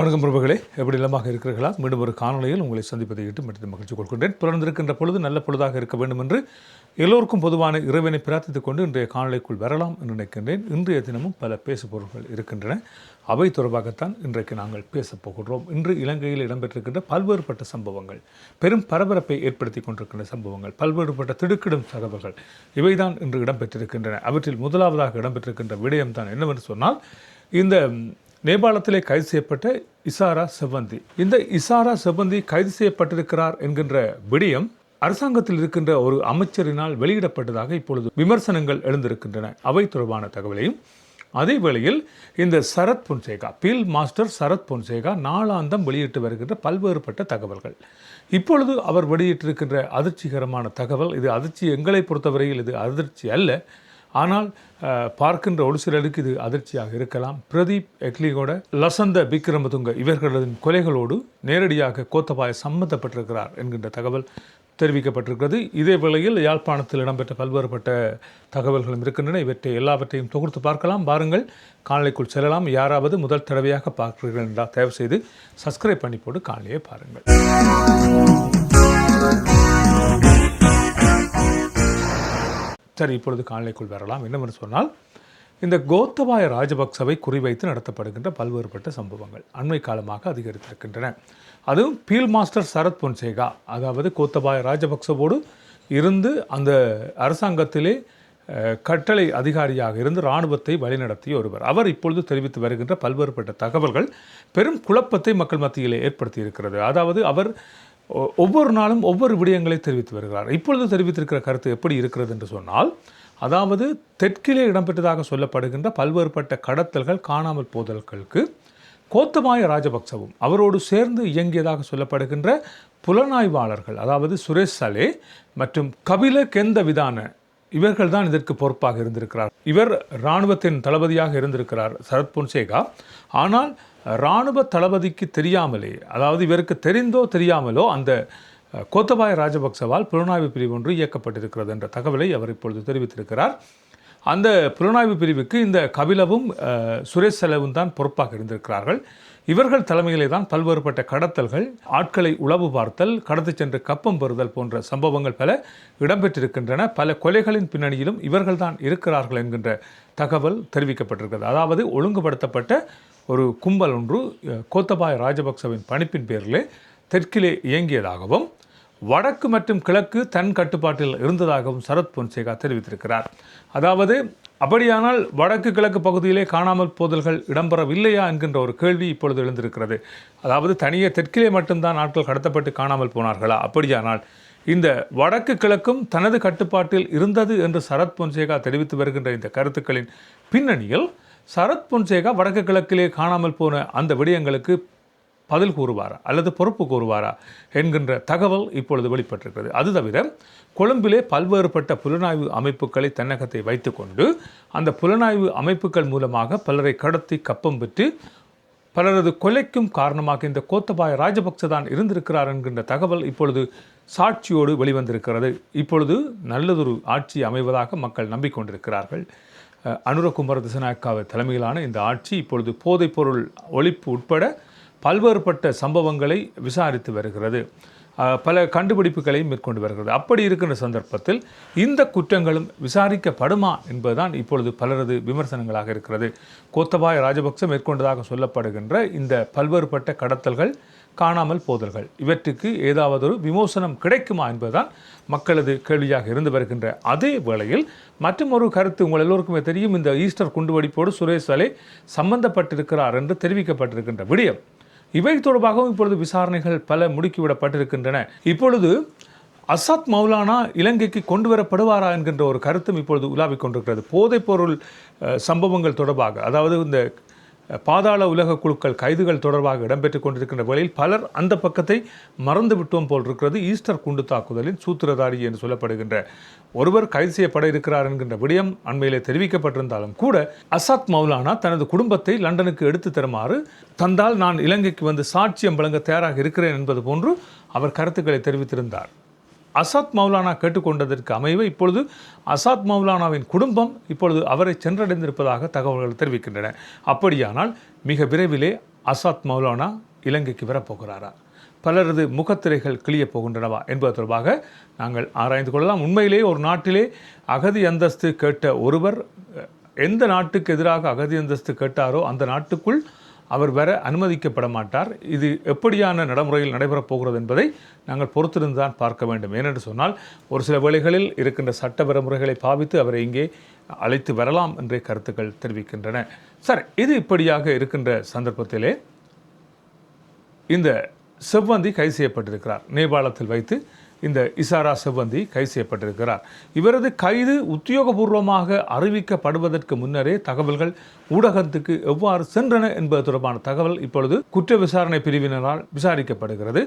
வணக்கம் பிரபுகளே. எப்படி இல்லமாக இருக்கிறீர்களா? மீண்டும் ஒரு காணொலியில் உங்களை சந்திப்பதை இட்டு மட்டும் மகிழ்ச்சி கொள்கின்றேன். பிறந்திருக்கின்ற பொழுது நல்ல பொழுதாக இருக்க வேண்டும் என்று எல்லோருக்கும் பொதுவான இறைவனை பிரார்த்தித்துக் கொண்டு இன்றைய காணொலிக்குள் வரலாம் என்று நினைக்கின்றேன். இன்றைய தினமும் பல பேசுபொருள்கள் இருக்கின்றன. அவை தொடர்பாகத்தான் இன்றைக்கு நாங்கள் பேசப் போகின்றோம். இன்று இலங்கையில் இடம்பெற்றிருக்கின்ற பல்வேறுபட்ட சம்பவங்கள் பெரும் பரபரப்பை ஏற்படுத்தி கொண்டிருக்கின்ற சம்பவங்கள் பல்வேறுபட்ட திடுக்கிடும் தகவல்கள் இவைதான் இன்று இடம்பெற்றிருக்கின்றன. அவற்றில் முதலாவதாக இடம்பெற்றிருக்கின்ற விடயம் தான் என்னவென்று சொன்னால் இந்த நேபாளத்திலே கைது செய்யப்பட்ட இசாரா செவ்வந்தி. இந்த இசாரா செவ்வந்தி கைது செய்யப்பட்டிருக்கிறார் என்கின்ற விடயம் அரசாங்கத்தில் இருக்கின்ற ஒரு அமைச்சரினால் வெளியிடப்பட்டதாக இப்பொழுது விமர்சனங்கள் எழுந்திருக்கின்றன. அவை தொடர்பான தகவலையும் அதே வேளையில் இந்த சரத் பொன்சேகா பீல் மாஸ்டர் சரத் பொன்சேகா நாளாந்தம் வெளியிட்டு வருகின்ற பல்வேறுபட்ட தகவல்கள். இப்பொழுது அவர் வெளியிட்டிருக்கின்ற அதிர்ச்சிகரமான தகவல் இது அதிர்ச்சி எங்களை பொறுத்தவரையில் இது அதிர்ச்சி அல்ல ஆனால் பார்க்கின்ற ஒரு சிலருக்கு இது அதிர்ச்சியாக இருக்கலாம். பிரதீப் எக்லிகோட லசந்த விக்ரமதுங்க இவர்களின் கொலைகளோடு நேரடியாக கோத்தபாய சம்மந்தப்பட்டிருக்கிறார் என்கின்ற தகவல் தெரிவிக்கப்பட்டிருக்கிறது. இதே வேளையில் யாழ்ப்பாணத்தில் இடம்பெற்ற பல்வேறுபட்ட தகவல்களும் இருக்கின்றன. இவற்றை எல்லாவற்றையும் தொகுத்து பார்க்கலாம். பாருங்கள் காணொளிக்குள் செல்லலாம். யாராவது முதல் தடவையாக பார்க்கிறீர்கள் என்றால் தயவு செய்து சப்ஸ்கிரைப் பண்ணி போட்டு காணொலியை பாருங்கள். சரி இப்பொழுது காணொலிக்குள் வரலாம். என்னவென்று சொன்னால் இந்த கோத்தபாய ராஜபக்சவை குறிவைத்து நடத்தப்படுகின்ற பல்வேறுபட்ட சம்பவங்கள் அண்மை காலமாக அதிகரித்திருக்கின்றன. அதுவும் பீல் மாஸ்டர் சரத் பொன்சேகா அதாவது கோத்தபாய ராஜபக்சவோடு இருந்து அந்த அரசாங்கத்திலே கட்டளை அதிகாரியாக இருந்து இராணுவத்தை வழிநடத்திய ஒருவர். அவர் இப்பொழுது தெரிவித்து வருகின்ற பல்வேறுபட்ட தகவல்கள் பெரும் குழப்பத்தை மக்கள் மத்தியிலே ஏற்படுத்தி இருக்கிறது. அதாவது அவர் ஒவ்வொரு நாளும் ஒவ்வொரு விடயங்களை தெரிவித்து வருகிறார். இப்பொழுது தெரிவித்திருக்கிற கருத்து எப்படி இருக்கிறது என்று சொன்னால் அதாவது தெற்கிலே இடம்பெற்றதாக சொல்லப்படுகின்ற பல்வேறுபட்ட கடத்தல்கள் காணாமல் போதல்களுக்கு கோத்தபாய ராஜபக்சவும் அவரோடு சேர்ந்து இயங்கியதாக சொல்லப்படுகின்ற புலனாய்வாளர்கள் அதாவது சுரேஷ் சலே மற்றும் கபில கெந்த விதான இவர்கள் தான் இதற்கு பொறுப்பாக இருந்திருக்கிறார். இவர் இராணுவத்தின் தளபதியாக இருந்திருக்கிறார் சரத் பொன்சேகா. ஆனால் இராணுவ தளபதிக்கு தெரியாமலே அதாவது இவருக்கு தெரிந்தோ தெரியாமலோ அந்த கோத்தபாய ராஜபக்சவால் புலனாய்வு பிரிவு ஒன்று இயக்கப்பட்டிருக்கிறது என்ற தகவலை அவர் இப்பொழுது தெரிவித்திருக்கிறார். அந்த புலனாய்வு பிரிவுக்கு இந்த கபிலவும் சுரேஷ் செலவும் தான் பொறுப்பாக இருந்திருக்கிறார்கள். இவர்கள் தலைமையிலே தான் பல்வேறுபட்ட கடத்தல்கள் ஆட்களை உளவு பார்த்தல் கடத்தி சென்று கப்பம் பெறுதல் போன்ற சம்பவங்கள் பல இடம்பெற்றிருக்கின்றன. பல கொலைகளின் பின்னணியிலும் இவர்கள்தான் இருக்கிறார்கள் என்கின்ற தகவல் தெரிவிக்கப்பட்டிருக்கிறது. அதாவது ஒழுங்குபடுத்தப்பட்ட ஒரு கும்பல் ஒன்று கோத்தபாய ராஜபக்சவின் பணிப்பின் பேரிலே தெற்கிலே இயங்கியதாகவும் வடக்கு மற்றும் கிழக்கு தன் கட்டுப்பாட்டில் இருந்ததாகவும் சரத் பொன்சேகா தெரிவித்திருக்கிறார். அதாவது அப்படியானால் வடக்கு கிழக்கு பகுதியிலே காணாமல் போதல்கள் இடம்பெறவில்லையா என்கின்ற ஒரு கேள்வி இப்பொழுது எழுந்திருக்கிறது. அதாவது தனியே தெற்கிலே மட்டும்தான் ஆட்கள் கடத்தப்பட்டு காணாமல் போனார்களா? அப்படியானால் இந்த வடக்கு கிழக்கும் தனது கட்டுப்பாட்டில் இருந்தது என்று சரத் பொன்சேகா தெரிவித்து வருகின்ற இந்த கருத்துக்களின் பின்னணியில் சரத் பொன்சேகா வடக்கு கிழக்கிலே காணாமல் போன அந்த விடயங்களுக்கு பதில் கூறுவாரா? அல்லது பொறுப்பு கூறுவாரா? என்கின்ற தகவல் இப்பொழுது வெளிப்பட்டிருக்கிறது. அது தவிர கொழும்பிலே பல்வேறுபட்ட புலனாய்வு அமைப்புகளை தன்னகத்தை வைத்துக்கொண்டு அந்த புலனாய்வு அமைப்புகள் மூலமாக பலரை கடத்தி கப்பம் பெற்று பலரது கொலைக்கும் காரணமாக இந்த கோத்தபாய ராஜபக்ச தான் இருந்திருக்கிறார் என்கின்ற தகவல் இப்பொழுது சாட்சியோடு வெளிவந்திருக்கிறது. இப்பொழுது நல்லதொரு ஆட்சி அமைவதாக மக்கள் நம்பிக்கொண்டிருக்கிறார்கள். அனுரகுமார திசநாயக்காவை தலைமையிலான இந்த ஆட்சி இப்பொழுது போதைப்பொருள் ஒழிப்பு உட்பட பல்வேறுபட்ட சம்பவங்களை விசாரித்து வருகிறது. பல கண்டுபிடிப்புகளையும் மேற்கொண்டு வருகிறது. அப்படி இருக்கின்ற சந்தர்ப்பத்தில் இந்த குற்றங்களும் விசாரிக்கப்படுமா என்பதுதான் இப்பொழுது பலரது விமர்சனங்களாக இருக்கிறது. கோத்தபாய ராஜபக்ச மேற்கொண்டதாக சொல்லப்படுகின்ற இந்த பல்வேறுபட்ட கடத்தல்கள் காணாமல் போதல்கள். இவற்றுக்கு ஏதாவது ஒரு விமோசனம் கிடைக்குமா என்பதுதான் மக்களது கேள்வியாக இருந்து வருகின்ற அதே வேளையில் மற்றும் ஒரு கருத்து உங்கள் எல்லோருக்குமே தெரியும். இந்த ஈஸ்டர் குண்டுவெடிப்போடு சுரேஷ் அலே சம்பந்தப்பட்டிருக்கிறார் என்று தெரிவிக்கப்பட்டிருக்கின்ற விடயம். இவை தொடர்பாகவும் இப்பொழுது விசாரணைகள் பல முடுக்கிவிடப்பட்டிருக்கின்றன. இப்பொழுது அசாத் மௌலானா இலங்கைக்கு கொண்டு வரப்படுவாரா என்கின்ற ஒரு கருத்தும் இப்பொழுது உலாவிக் கொண்டிருக்கிறது. போதைப்பொருள் சம்பவங்கள் தொடர்பாக. அதாவது இந்த பாதாள உலக குழுக்கள் கைதுகள் தொடர்பாக இடம்பெற்றுக் கொண்டிருக்கின்ற வேளையில் பலர் அந்த பக்கத்தை மறந்து விட்டோம் போல் இருக்கிறது. ஈஸ்டர் குண்டு தாக்குதலின் சூத்திரதாரி என்று சொல்லப்படுகின்ற ஒருவர் கைது செய்யப்பட இருக்கிறார் என்கின்ற விடயம் அண்மையிலே தெரிவிக்கப்பட்டிருந்தாலும் கூட அசாத் மௌலானா தனது குடும்பத்தை லண்டனுக்கு எடுத்து தருமாறு தந்தால் நான் இலங்கைக்கு வந்து சாட்சியம் வழங்க தயாராக இருக்கிறேன் என்பது போன்று அவர் கருத்துக்களை தெரிவித்திருந்தார். அசாத் மௌலானா கேட்டுக்கொண்டதற்கு அமைவு இப்பொழுது அசாத் மௌலானாவின் குடும்பம் இப்பொழுது அவரை சென்றடைந்திருப்பதாக தகவல்கள் தெரிவிக்கின்றன. அப்படியானால் மிக விரைவிலே அசாத் மௌலானா இலங்கைக்கு வரப்போகிறாரா? பலரது முகத்திரைகள் கிளியப் போகின்றனவா என்பது தொடர்பாக நாங்கள் ஆராய்ந்து கொள்ளலாம். உண்மையிலேயே ஒரு நாட்டிலே அகதி அந்தஸ்து கேட்ட ஒருவர் எந்த நாட்டுக்கு எதிராக அகதி அந்தஸ்து கேட்டாரோ அந்த நாட்டுக்குள் அவர் வர அனுமதிக்கப்பட மாட்டார் இது எப்படியான நடைமுறையில் நடைபெறப் போகிறது என்பதை நாங்கள் பொறுத்திருந்து தான் பார்க்க வேண்டும். ஏனென்று சொன்னால் ஒரு சில வேளைகளில் இருக்கின்ற சட்ட விதிமுறைகளை பாவித்து அவரை இங்கே அழைத்து வரலாம் என்ற கருத்துக்கள் தெரிவிக்கின்றன. சார் இது இப்படியாக இருக்கின்ற சந்தர்ப்பத்திலே இந்த செவ்வந்தி கைது செய்யப்பட்டிருக்கிறார். நேபாளத்தில் வைத்து இந்த இசாரா செவ்வந்தி கைது செய்யப்பட்டிருக்கிறார். இவரது கைது உத்தியோகபூர்வமாக அறிவிக்கப்படுவதற்கு முன்னரே தகவல்கள் ஊடகத்துக்கு எவ்வாறு சென்றன என்பது தொடர்பான தகவல் இப்பொழுது குற்ற விசாரணை பிரிவினரால் விசாரிக்கப்படுகிறது.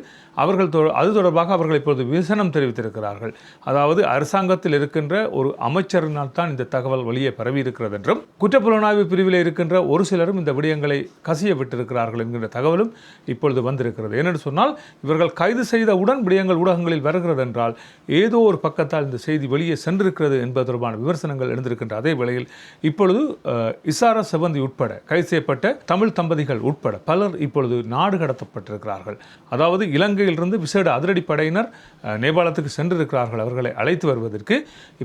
அவர்கள் அது தொடர்பாக அவர்கள் இப்பொழுது விசனம் தெரிவித்திருக்கிறார்கள். அதாவது அரசாங்கத்தில் இருக்கின்ற ஒரு அமைச்சரினால் தான் இந்த தகவல் வெளியே பரவி இருக்கிறது என்றும் குற்றப்புலனாய்வு பிரிவில் இருக்கின்ற ஒரு சிலரும் இந்த விடயங்களை கசிய விட்டிருக்கிறார்கள் என்கின்ற தகவலும் இப்பொழுது வந்திருக்கிறது. ஏனென்று சொன்னால் இவர்கள் கைது செய்த உடன் விடயங்கள் ஊடகங்களில் வருகிறது. என்றால் ஏதோ ஒரு பக்கத்தால் இந்த செய்தி வெளியே சென்றிருக்கிறது என்பது தொடர்பான விமர்சனங்கள் எழுந்திருக்கின்ற அதே வேளையில் இப்பொழுது இசார செவந்தி உட்பட கைது செய்யப்பட்ட தமிழ் தம்பதிகள் உட்பட பலர் இப்பொழுது நாடு கடத்தப்பட்டிருக்கிறார்கள். அதாவது இலங்கையிலிருந்து விசேட அதிரடி படையினர் நேபாளத்துக்கு சென்றிருக்கிறார்கள். அவர்களை அழைத்து வருவதற்கு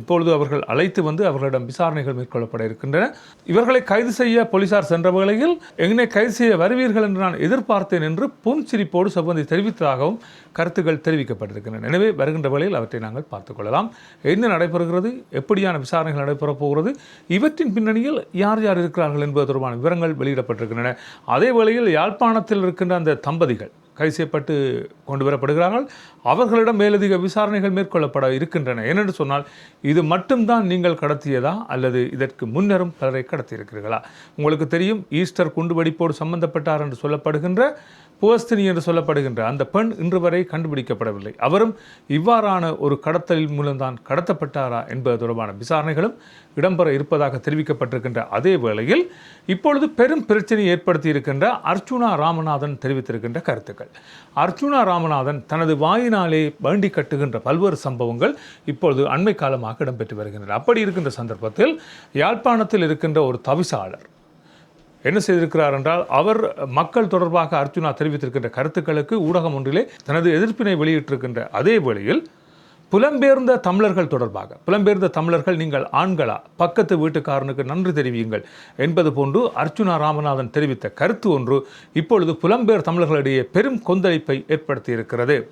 இப்பொழுது அவர்கள் அழைத்து வந்து அவர்களிடம் விசாரணைகள் மேற்கொள்ளப்பட இருக்கின்றன. இவர்களை கைது செய்ய போலீசார் சென்ற வேளையில் எங்கே கைது செய்ய வருவீர்கள்? என்று நான் எதிர்பார்த்தேன் என்று புன்சிரிப்போடு செவ்வந்தி தெரிவித்ததாகவும் கருத்துக்கள் தெரிவிக்கப்பட்டிருக்கின்றன. எனவே வருகின்ற வேளையில் அவற்றை நாங்கள் பார்த்துக் கொள்ளலாம் என்ன நடைபெறுகிறது? எப்படியான விசாரணைகள் நடைபெறப் போகிறது? இவற்றின் பின்னணியில் யார் யார் இருக்கிறார்கள் என்பது தொடர்பான விவரங்கள் வெளியிடப்பட்டிருக்கின்றன. அதே வேளையில் யாழ்ப்பாணத்தில் இருக்கின்ற அந்த தம்பதிகள் கைது செய்யப்பட்டு கொண்டு வரப்படுகிறார்கள். அவர்களிடம் மேலதிக விசாரணைகள் மேற்கொள்ளப்பட இருக்கின்றன. ஏனென்று சொன்னால் இது மட்டும்தான் நீங்கள் கடத்தியதா? அல்லது இதற்கு முன்னரும் பலரை கடத்தியிருக்கிறீர்களா? உங்களுக்கு தெரியும் ஈஸ்டர் குண்டுவெடிப்போடு சம்பந்தப்பட்டார் என்று சொல்லப்படுகின்ற புவஸ்தினி என்று சொல்லப்படுகின்ற அந்த பெண் இன்று வரை கண்டுபிடிக்கப்படவில்லை. அவரும் இவ்வாறான ஒரு கடத்தலின் மூலம்தான் கடத்தப்பட்டாரா என்பது தொடர்பான விசாரணைகளும் இடம்பெற இருப்பதாக தெரிவிக்கப்பட்டிருக்கின்ற அதே வேளையில் இப்பொழுது பெரும் பிரச்சனை ஏற்படுத்தி இருக்கின்ற அர்ச்சுனா ராமநாதன் தெரிவித்திருக்கின்ற கருத்துக்கள். அர்ச்சுனா ராமநாதன் தனது வாயினாலே வேண்டி கட்டுகின்ற பல்வேறு சம்பவங்கள் இப்பொழுது அண்மை காலமாக இடம்பெற்று வருகின்றன. அப்படி இருக்கின்ற சந்தர்ப்பத்தில் யாழ்ப்பாணத்தில் இருக்கின்ற ஒரு தவிசாளர் என்ன செய்திருக்கிறார் என்றால் அவர் மக்கள் தொடர்பாக அர்ச்சுனா தெரிவித்திருக்கின்ற கருத்துக்களுக்கு ஊடகம் ஒன்றிலே தனது எதிர்ப்பினை வெளியிட்டிருக்கின்ற அதே வேளையில் புலம்பெயர்ந்த தமிழர்கள் தொடர்பாக புலம்பெயர்ந்த தமிழர்கள் நீங்கள் ஆண்களா? பக்கத்து வீட்டுக்காரனுக்கு நன்றி தெரிவியுங்கள் என்பது போன்று அர்ச்சுனா ராமநாதன் தெரிவித்த கருத்து ஒன்று இப்பொழுது புலம்பெயர் தமிழர்களிடையே பெரும் கொந்தளிப்பை ஏற்படுத்தியிருக்கிறது.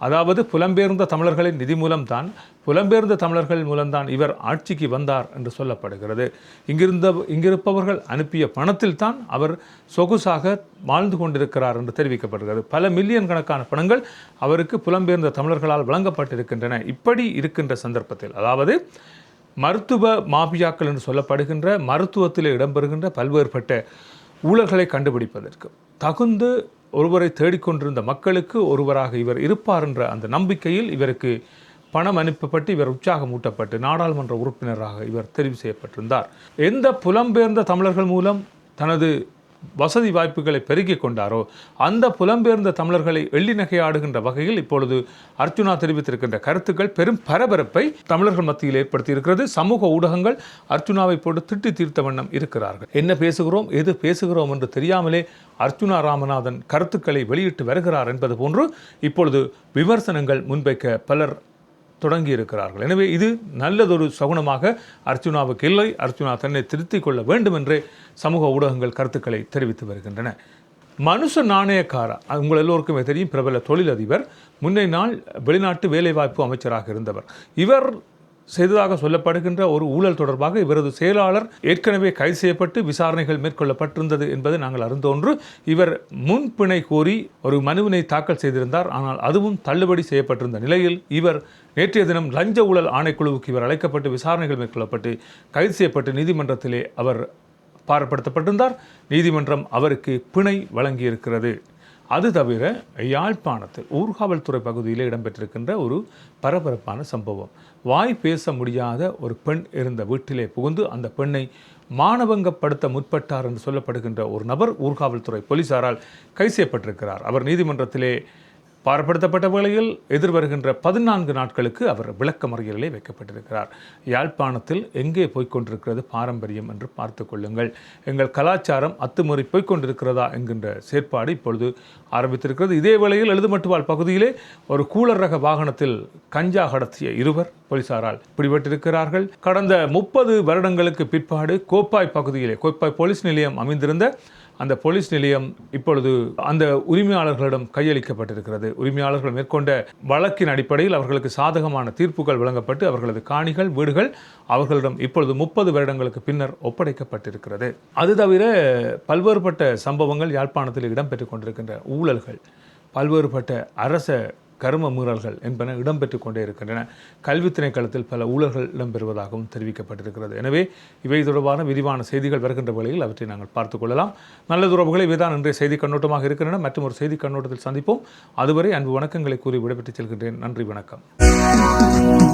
அதாவது புலம்பெயர்ந்த தமிழர்களின் நிதி மூலம்தான் புலம்பெயர்ந்த தமிழர்கள் மூலம்தான் இவர் ஆட்சிக்கு வந்தார் என்று சொல்லப்படுகிறது. இங்கிருந்த இங்கிருப்பவர்கள் அனுப்பிய பணத்தில் தான் அவர் சொகுசாக வாழ்ந்து கொண்டிருக்கிறார் என்று தெரிவிக்கப்படுகிறது. பல மில்லியன் கணக்கான பணங்கள் அவருக்கு புலம்பெயர்ந்த தமிழர்களால் வழங்கப்பட்டிருக்கின்றன. இப்படி இருக்கின்ற சந்தர்ப்பத்தில் அதாவது மருத்துவ மாபியாக்கள் என்று சொல்லப்படுகின்ற மருத்துவத்தில் இடம்பெறுகின்ற பல்வேறுபட்ட ஊழல்களை கண்டுபிடிப்பதற்கு தகுந்து ஒருவரை தேடிக்கொண்டிருந்த மக்களுக்கு ஒருவராக இவர் இருப்பார் என்ற அந்த நம்பிக்கையில் இவருக்கு பணம் அனுப்பப்பட்டு இவர் உற்சாகமூட்டப்பட்டு நாடாளுமன்ற உறுப்பினராக இவர் தெரிவு செய்யப்பட்டிருந்தார். எந்த புலம்பெயர்ந்த தமிழர்கள் மூலம் தனது வசதி வாய்ப்புகளை பெருக்கிக் கொண்டாரோ? அந்த புலம்பெயர்ந்த தமிழர்களை எள்ளி நகையாடுகின்ற வகையில் இப்பொழுது அர்ச்சுனா தெரிவித்திருக்கின்ற கருத்துக்கள் பெரும் பரபரப்பை தமிழர்கள் மத்தியில் ஏற்படுத்தியிருக்கிறது. சமூக ஊடகங்கள் அர்ஜுனாவை போட்டு திட்டி தீர்த்த வண்ணம் இருக்கிறார்கள். என்ன பேசுகிறோம்? எது பேசுகிறோம் என்று தெரியாமலே அர்ச்சுனா ராமநாதன் கருத்துக்களை வெளியிட்டு வருகிறார் என்பது போன்று இப்பொழுது விமர்சனங்கள் முன்வைக்க பலர் தொடங்கி இருக்கிறார்கள் எனவே இது நல்லதொரு சகுனமாக அர்ச்சுனாவுக்கு இல்லை. அர்ச்சுனா தன்னை திருத்திக் கொள்ள வேண்டும் என்றே சமூக ஊடகங்கள் கருத்துக்களை தெரிவித்து வருகின்றன. மனுஷ நாணயக்காரா? உங்கள் எல்லோருக்குமே தெரியும். பிரபல தொழிலதிபர் முன்னை நாள் வெளிநாட்டு வேலைவாய்ப்பு அமைச்சராக இருந்தவர். இவர் செய்ததாக சொல்லப்படுகின்ற ஒரு ஊழல் தொடர்பாக இவரது செயலாளர் ஏற்கனவே கைது செய்யப்பட்டு விசாரணைகள் மேற்கொள்ளப்பட்டிருந்தது என்பதை நாங்கள் அறிந்தோன்று இவர் முன்பிணை கோரி ஒரு மனுவினை தாக்கல் செய்திருந்தார். ஆனால் அதுவும் தள்ளுபடி செய்யப்பட்டிருந்த நிலையில் இவர் நேற்றைய தினம் லஞ்ச ஊழல் ஆணைக்குழுவுக்கு இவர் அழைக்கப்பட்டு விசாரணைகள் மேற்கொள்ளப்பட்டு கைது செய்யப்பட்டு நீதிமன்றத்திலே அவர் பாரப்படுத்தப்பட்டிருந்தார். நீதிமன்றம் அவருக்கு பிணை வழங்கியிருக்கிறது. அது தவிர யாழ்ப்பாணத்தில் ஊர்காவல்துறை பகுதியில் இடம்பெற்றிருக்கின்ற ஒரு பரபரப்பான சம்பவம். வாய் பேச முடியாத ஒரு பெண் இருந்த வீட்டிலே புகுந்து அந்த பெண்ணை மானவங்கப்படுத்த முற்பட்டார் என்று சொல்லப்படுகின்ற ஒரு நபர் ஊர்காவல்துறை போலீசாரால் கைது செய்யப்பட்டிருக்கிறார். அவர் நீதிமன்றத்திலே பாரப்படுத்தப்பட்ட வேளையில் எதிர்வருகின்ற பதினான்கு நாட்களுக்கு அவர் விளக்கமறியலிலே வைக்கப்பட்டிருக்கிறார். யாழ்ப்பாணத்தில் எங்கே போய்க் கொண்டிருக்கிறது பாரம்பரியம் என்று பார்த்து கொள்ளுங்கள். எங்கள் கலாச்சாரம் அத்துமீறி போய்க்கொண்டிருக்கிறதா என்கின்ற செயற்பாடு இப்பொழுது ஆரம்பித்திருக்கிறது. இதே வேளையில் எழுதுமட்டுவாள் பகுதியிலே ஒரு கூலர் ரக வாகனத்தில் கஞ்சா கடத்திய இருவர் போலீசாரால் பிடிபட்டிருக்கிறார்கள். கடந்த முப்பது வருடங்களுக்கு பிற்பாடு கோப்பாய் பகுதியிலே கோப்பாய் போலீஸ் நிலையம் அமைந்திருந்த அந்த போலீஸ் நிலையம் இப்பொழுது அந்த உரிமையாளர்களிடம் கையளிக்கப்பட்டிருக்கிறது. உரிமையாளர்கள் மேற்கொண்ட வழக்கின் அடிப்படையில் அவர்களுக்கு சாதகமான தீர்ப்புகள் வழங்கப்பட்டு அவர்களது காணிகள் வீடுகள் அவர்களிடம் இப்பொழுது முப்பது வருடங்களுக்கு பின்னர் ஒப்படைக்கப்பட்டிருக்கிறது. அது தவிர பல்வேறுபட்ட சம்பவங்கள் யாழ்ப்பாணத்தில் இடம்பெற்றுக் கொண்டிருக்கின்ற ஊழல்கள் பல்வேறுபட்ட அரச கரும மீறல்கள் என்பன இடம்பெற்றுக் கொண்டே இருக்கின்றன. கல்வி திணைக்களத்தில் பல ஊழல்கள் இடம்பெறுவதாகவும் தெரிவிக்கப்பட்டிருக்கிறது. எனவே இவை தொடர்பான விரிவான செய்திகள் வருகின்ற வேளையில் அவற்றை நாங்கள் பார்த்துக் கொள்ளலாம். நல்லது உறவுகளை இவைதான் இன்றைய செய்தி கண்ணோட்டமாக இருக்கின்றன. மற்றும் ஒரு செய்தி கண்ணோட்டத்தில் சந்திப்போம். அதுவரை அன்பு வணக்கங்களை கூறி விடைபெற்றுச் செல்கின்றேன். நன்றி வணக்கம்.